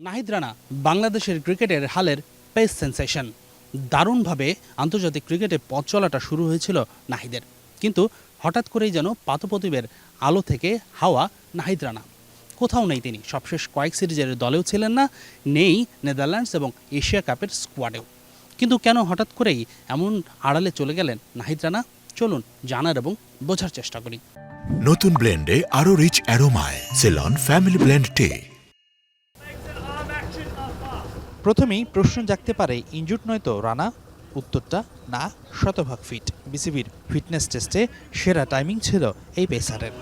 নাহিদ রানা বাংলাদেশের ক্রিকেটের হালের পেস সেন্সেশন। দারুণভাবে আন্তর্জাতিক ক্রিকেটে পথ চলাটা শুরু হয়েছিল নাহিদের। কিন্তু হঠাৎ করেই যেন পাতপ্রতিবের আলো থেকে হাওয়া নাহিদ রানা। কোথাও নেই তিনি, সবশেষ কয়েক সিরিজের দলেও ছিলেন না, নেই নেদারল্যান্ডস এবং এশিয়া কাপের স্কোয়াডেও। কিন্তু কেন হঠাৎ করেই এমন আড়ালে চলে গেলেন নাহিদ রানা? চলুন জানার এবং বোঝার চেষ্টা করি। নতুন ব্লেন্ডে আরও রিচ অ্যারোমায় সেলন ফ্যামিলি ব্লেন্ড টে প্রথমেই প্রশ্ন জাগতে পারে, ইনজুট নয় তো, রানা? উত্তরটা, না, শতভাগ ফিট বিসিবির ফিটনেস টেস্টে সেরা টাইমিং ছিল এই পেসারের।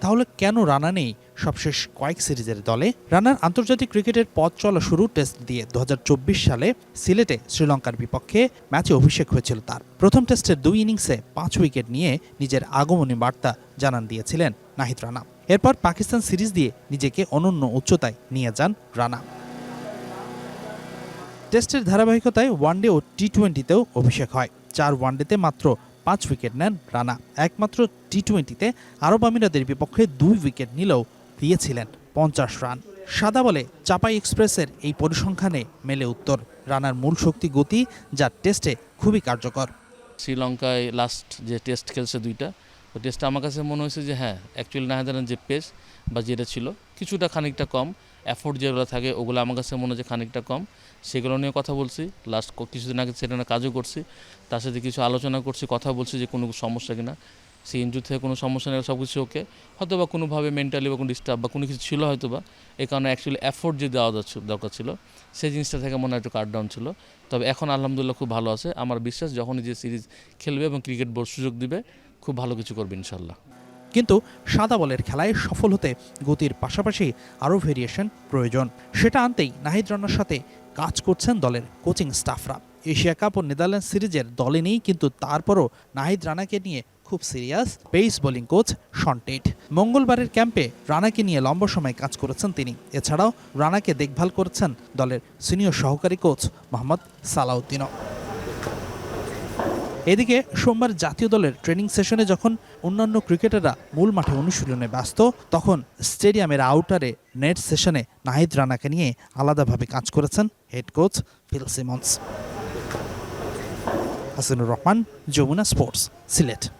তাহলে কেন রানা নেই সবশেষ কয়েক সিরিজের দলে? রানার আন্তর্জাতিক ক্রিকেটের পথ চলা শুরু টেস্ট দিয়ে দু হাজার চব্বিশ সালে সিলেটে শ্রীলঙ্কার বিপক্ষে ম্যাচে অভিষেক হয়েছিল তার। প্রথম টেস্টের দুই ইনিংসে পাঁচ উইকেট নিয়ে নিজের আগমনী বার্তা জানান দিয়েছিলেন নাহিদ রানা। এরপর পাকিস্তান সিরিজ দিয়ে নিজেকে অনন্য উচ্চতায় নিয়ে যান রানা। টেস্টের ধারাবাহিকতায় ওয়ানডে ও টি টোয়েন্টিতেও অভিষেক হয়। চার ওয়ানডেতে মাত্র পাঁচ উইকেট নেন রানা। একমাত্র টি টোয়েন্টিতে আরব আমিরাদের বিপক্ষে দুই উইকেট নিলেও দিয়েছিলেন পঞ্চাশ রান। সাদা বলে চাপাই এক্সপ্রেসের এই পরিসংখ্যানে মেলে উত্তর। রানার মূল শক্তি গতি যা টেস্টে খুবই কার্যকর। শ্রীলঙ্কায় লাস্ট যে টেস্ট খেলছে দুইটা ওই টেস্টে আমার কাছে মনে হয়েছে যে হ্যাঁ অ্যাকচুয়ালি নাহাদারান যে পেস বা যেটা ছিল, কিছুটা খানিকটা কম অ্যাফোর্ড যেগুলো থাকে ওগুলো আমার কাছে মনে হচ্ছে খানিকটা কম। সেগুলো নিয়ে কথা বলছি লাস্ট কিছুদিন আগে সেটা নিয়ে কাজও করছি, তার সাথে কিছু আলোচনা করছি, কথা বলছি যে কোনো সমস্যা কিনা। সেই ইঞ্জুর থেকে কোনো সমস্যা নেই সব কিছু ওকে হয়তো বা কোনোভাবে মেন্টালি বা কোনো ডিস্টার্ব বা কোনো কিছু ছিল হয়তো বা এই কারণে অ্যাকচুয়ালি অ্যাফোর্ড যে দেওয়া দরকার ছিল, সেই জিনিসটা থেকে মনে হয় একটু কাট ডাউন ছিল। তবে এখন আলহামদুলিল্লাহ খুব ভালো আছে। আমার বিশ্বাস যখনই যে সিরিজ খেলবে এবং ক্রিকেট বোর্ড সুযোগ দিবে খুব ভালো কিছু করবে ইনশাল্লাহ কিন্তু সাদা বলের খেলায় সফল হতে গতির পাশাপাশি আরও ভেরিয়েশন প্রয়োজন। সেটা আনতেই নাহিদ রানার সাথে কাজ করছেন দলের কোচিং স্টাফরা এশিয়া কাপ ও নেদারল্যান্ড সিরিজের দলে নেই, কিন্তু তারপরও নাহিদ রানাকে নিয়ে খুব serious pace bowling coach Shaun Tait মঙ্গলবারের ক্যাম্পে রানাকে নিয়ে লম্বা সময় কাজ করেছেন তিনি। এছাড়াও রানাকে দেখভাল করেছেন দলের সিনিয়র সহকারী কোচ মোহাম্মদ সালাউদ্দিনও। এদিকে সোমবার জাতীয় দলের ট্রেনিং সেশনে যখন অন্যান্য ক্রিকেটাররা মূল মাঠে অনুশীলনে ব্যস্ত, তখন স্টেডিয়ামের আউটারে নেট সেশনে নাহিদ রানাকে নিয়ে আলাদাভাবে কাজ করেছেন head coach Phil Simmons. Hasinur Rahman, Jamuna sports, Sylhet.